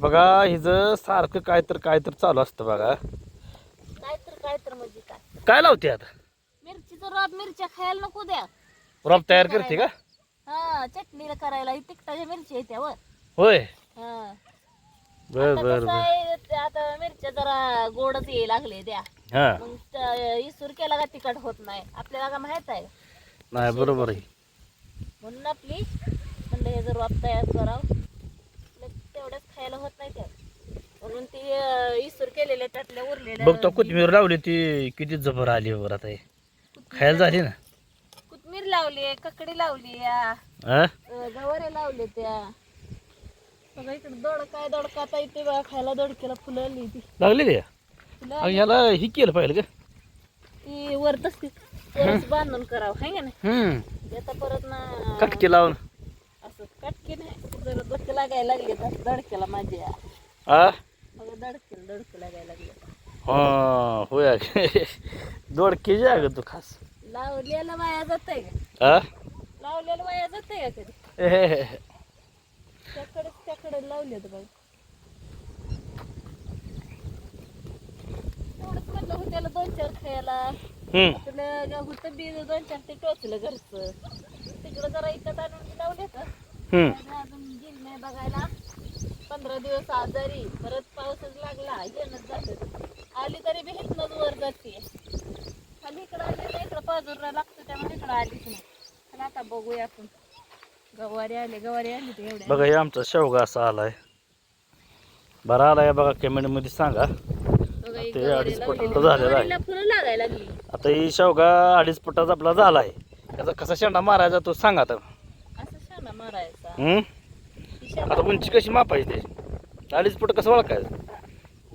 बघा हिचं सारखं काय तर काय तर चालू असतं बघा. काय तर काय तर म्हणजे काय? काय लावते आता? मिरचीचं रॉब मिरच्या खायला नको द्या. रॉब तयार करते का? हा चटणीला करायला. ही तिखटाच्या मिरची आहे त्यावर. होय. हा. बर आता बर कसं बर. आहे, ते आता मिरच्या जरा गोडच ये लागले त्या. हा. मग त- इसूर केला का तिखट होत नाही. आपल्याला का माहीत आहे? नाही बरोबर आहे. म्हणून आपली म्हणलं हे जर वाप तयार करावं. खायला होत नाही त्या म्हणून ती इसूर केलेल्या त्यातल्या उरलेल्या बघतो कोथिंबीर लावली ती किती जबर आली वर आता हे. खायला झाली ना? कोथमीर लावली ककडी लावली या. हा गवारे लावले त्या. बघा इकडे दोडका दोडका आता इथे बघा खायला फुलं आली ती. लागली का? फुलं अहो, आली. याला ही केलं पाहिजे का? ती वर तसली वरच बांधून करावं हाय का नाही? हम्म. आता परत ना कटके लावून. असं कटकी नाही. जरा डोके लागायला लागले तर दडक्याला माझ्या हा मग दडकेला दडके लागायला लागले. हा होय. दोडके जे अगं तू खास. लावलेलं वाया जात आहे का? हा लावलेलं वाया जात आहे का कधी? ए, हे, हे, हे. त्याकडेच त्याकडे लावले बघ तेवढंच म्हटलं होत्याला दोन चार खायला हम्म. आपलं होतं बी दोन चार ते टोचलं घरचं. तिकडं जरा इकत आणून लावले तर हम्म. अजून गेली नाही बघायला. पंधरा दिवस आजारी परत पाऊसच लागला येणच जात आली तरी बी हितनच वर जाते. खाली इकडं आली तर इकडं पाजूरला लागतं त्यामुळे इकडं आलीच नाही. पण आता बघूया आपण. गवारी आले गवारी आली तर एवढ्या. बघा हे आमचा शेवगा असा आलाय. बरा आलाय बघा कमेंटमध्ये सांगा. बघा ही ते गवारी अडीच. फुटाचं झालेलं आहे. गवारीला फुलं लागायला लागली. आता ही शेवगा अडीच फुटाचा आपला झालाय. त्याचा कसा शेंडा मारायचा तो सांगा आता. असं शाना मारायचा. हम्म? आता उंची कशी मापायची ते अडीच फुट कसं ओळखायचं?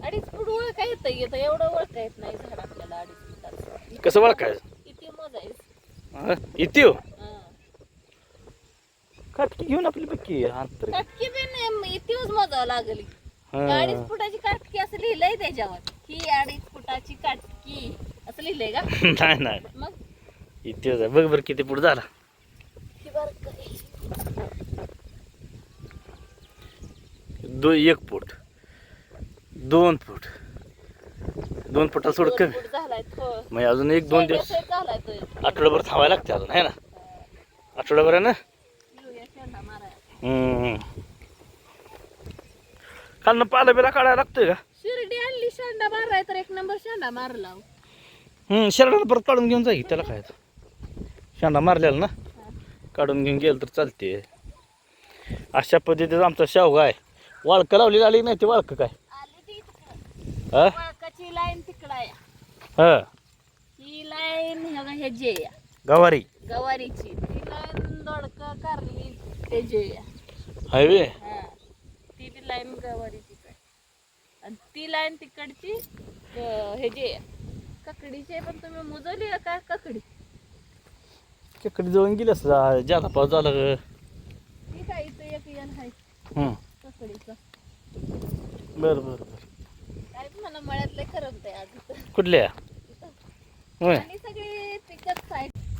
अडीच फूट ओळखा येतं येतं एवढं ओळखा येत नाही झाड आपल्याला अडीच फुटाचं. कसं ओळखायचं? किती मोजायचं? इथे. काटकी घेऊन आपली बक्की अंतर काटकी बी नाही इथेच मोजावं लागली. हा. अडीच फुटाची काटकी असं लिहिलंय त्याच्यावर. ही अडीच फुटाची काटकी असं लिहिलंय का? नाही नाही. मग? आहे. बघ बरं किती फूट झाला ही बरं का- दो एक फूट. दोन फूट. दोन फुटा सोड कमी. मग अजून एक दोन दिवस. आठवड्याभर थांबायला लागते अजून आहे ना? आठवड्याभर आहे ना. हम्म. खालनं पाला बिला काढायला लागतोय का? शिर्डी आणली शेंडा माराय तर एक नंबर शेंडा मारला हम्म शर्टाला परत काढून घेऊन जाईल त्याला काय शेंडा मारलेला ना? काढून घेऊन गेलं तर चालते अशा पद्धतीचा आमचा शेवगा आहे. वाळकं लावली आली नाही ते वाळकं काय? आली ती तिकडं. हा? वाळकाची लाईन तिकडं आहे. हा. ही लाईन हे हे जे या गवारी. गवारीची. ती लाईन दोडक कारली ते जे या हायवे? हा. ती बी लाईन गवारीचीच आहे. आणि ती लाईन तिकडची अं, हे जे ककडीची आहे पण तुम्ही मुजवली आहे का ककडी? तिकडे जाऊन गेली असं ज्यादा पाऊस झाला ग. ती काय इथं एक येण आहे. हम्म. ककडीचं बरं बरं बरं. काय मळ्यातलं आहे आज. कुठल्या. होय. आणि सगळी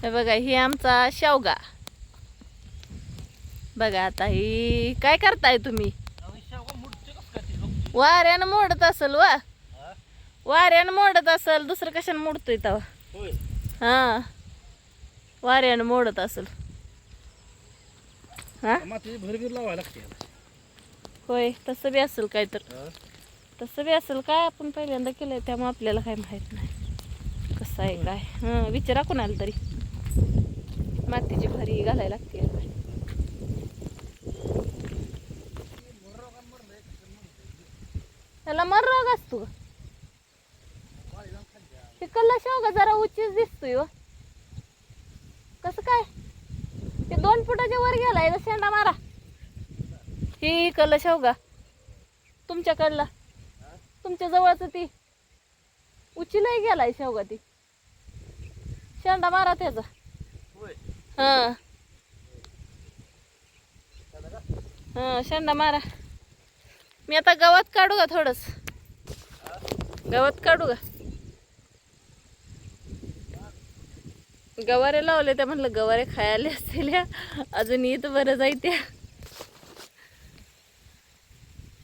हे बघा ही आमचा शेवगा. बघा आता ही काय करताय तुम्ही? वाऱ्यानं मोडत असेल वा. वाऱ्यानं मोडत असेल दुसरं कशानं मोडतोय तेव्हा होय. हा. वाऱ्यानं मोडत असेल. हा? मातीची भरभीर लावायला लागते होय तसं बी असेल काय तर तसं बी असेल. काय आपण पहिल्यांदा केलंय त्यामुळे आपल्याला काय माहीत नाही. कसं आहे काय? हं विचारा कोणाला तरी. मातीची भरी घालायला लागते. त्याला मर रोग असतो? तिकडला शेवगा जरा उच्चीच दिसतोय हो. कसं काय? ते दोन फुटाच्या वर गेलाय ना शेंडा मारा. ही इकडला शेवगा तुमच्याकडला? तुमच्या जवळचं ती? उचीलाही गेलाय शेवगा ती? शेंडा मारा त्याचा. हा. हा शेंडा मारा. मी आता गवत काढू का थोडस? गवत काढू का? गवारे लावले त्या म्हटलं गवारे खायला असतील अजून येत बरं जायत्या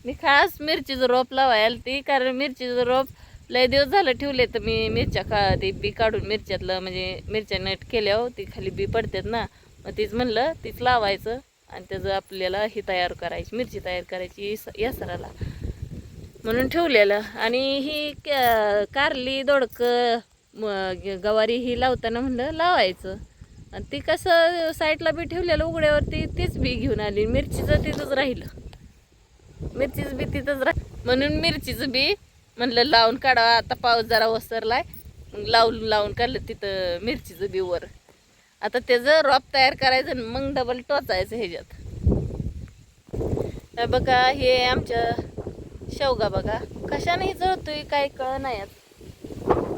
मी खास मिरचीचं रोप लावायला ती कारण मिरचीचं रोप लय दिवस झालं ठेवले तर मी मिरच्या खा ती बी काढून मिरच्यातलं म्हणजे मिरच्या नट केल्यावर हो, ती खाली बी पडतात ना. मग तीच म्हणलं तीच लावायचं आणि त्याचं आपल्याला ही तयार करायची मिरची तयार करायची स- यासराला म्हणून ठेवलेलं. आणि ही कारली दोडकं ग- गवारी ही लावताना म्हणलं लावायचं. आणि ती कसं साईडला बी ठेवलेलं उघड्यावरती तीच बी घेऊन आली. मिरचीचं तिथंच राहिलं. मिरचीचं बी तिथंच राह म्हणून मिरचीचं बी म्हणलं लावून काढा आता पाऊस जरा ओसरलाय. लावून लावून काढलं तिथं मिरचीचं बी वर. आता त्याचं रॉप तयार करायचं मग डबल टोचायचं ह्याच्यात. बघा हे आमच्या शेवगा बघा. कशाने जळतोय काय कळ नाही.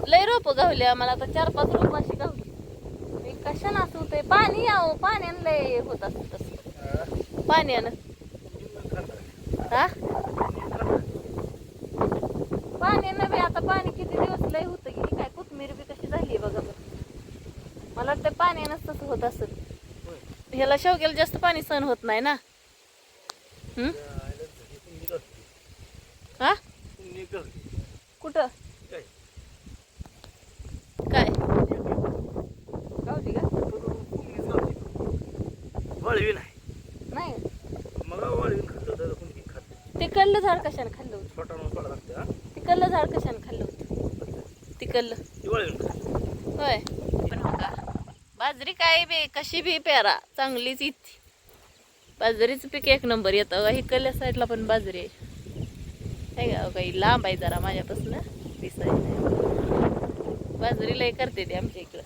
लय रोप गावली आम्हाला आता चार पाच रोप अशी गावली. कशानं असं होतंय? पाणी यावं पाण्यानं लय होत असत तसं. पाण्यानं. हा पाण्यानं बी आता पाणी किती दिवस लय होतं की काय कोथमीर बी कशी झाली बघा बरं. मला वाटतं पाण्यानंच तसं होत असेल. ह्याला शेवग्याला जास्त पाणी सहन होत नाही ना. हम्म? हा? कुठं? काय? गावली का वाळवी नाही नाही मग वाळवी खाल्लं तर कोणी खात तिकडलं झाड कशाने खाल्लं होतं? हा? तिकडलं झाड कशाने खाल्लं होतं? तिकडलं होय. पण हो का? बाजरी काय बी कशी बी पेरा चांगलीच इथे बाजरीचं पीक एक नंबर येतं इकडल्या साईडला पण बाजरी आहे. आहे का काही लांब आहे जरा माझ्यापासून. दिसायला बाजरी लय करते ते आमच्या इकडं.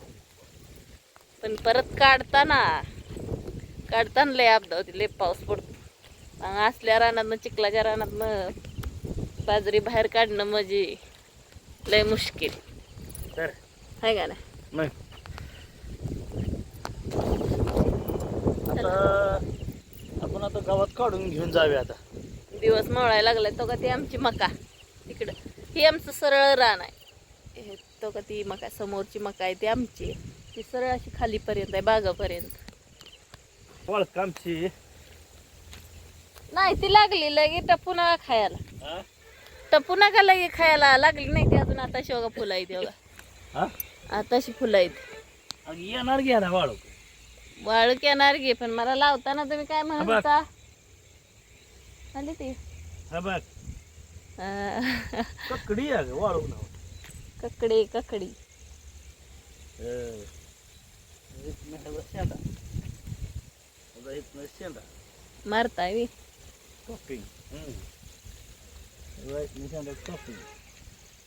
पण परत काढताना काढताना लय अपदा होती लय पाऊस पडतो. असल्या रानातनं चिखलाच्या रानातनं बाजरी बाहेर काढणं म्हणजे लय मुश्किल. तर? आहे का नाही? आता आपण आता गावात काढून घेऊन जाऊया आता. दिवस मळायला लागलाय तो का ती आमची मका. इकडं. ही आमचं सरळ रान आहे. हे तो का ती मका समोरची मका आहे ती आमची. ती सरळ अशी खालीपर्यंत आहे बागापर्यंत. आमची नाही ती लागली लगे टपू नका खायला? टपू नका लगे खायला? लागली नाही ती अजून आता शेवगा फुलं आहेत बघा हा? आताशी फुलं आहेत. येणार घ्या ना वाळू? वाळूक येणार घे पण मला लावताना तुम्ही काय म्हणत. होता? आली ती. ककडी आहे वाळू ककडी ककडी. मारताय टॉपिंग टॉपिंग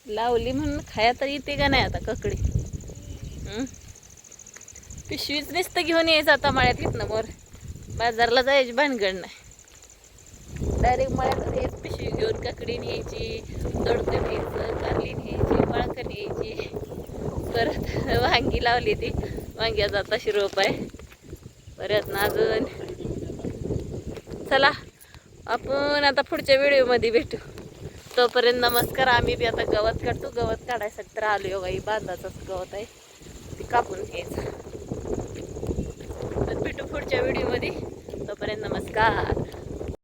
लावली म्हणून खाया तर येते का नाही आता ककडी? पिशवीच नुसतं घेऊन यायचं आता मळ्यात इथनं मोर बाजारला जायची भानगड नाही. डायरेक्ट मळ्यात हेच पिशवी घेऊन ककडी न्यायची दोडकं न्यायचं कारली न्यायची वळकं न्यायची. परत वांगी लावली ती. वांग्याचा तशी रोप आहे. परत ना अजून. चला. आपण आता पुढच्या व्हिडिओमध्ये भेटू. तोपर्यंत नमस्कार आम्ही बी आता गवत काढतो. गवत काढायसाठी तर आलो बाई बांधाचंच गवत आहे. ते कापून घ्यायचं. तर भेटू पुढच्या व्हिडिओमध्ये. तोपर्यंत नमस्कार.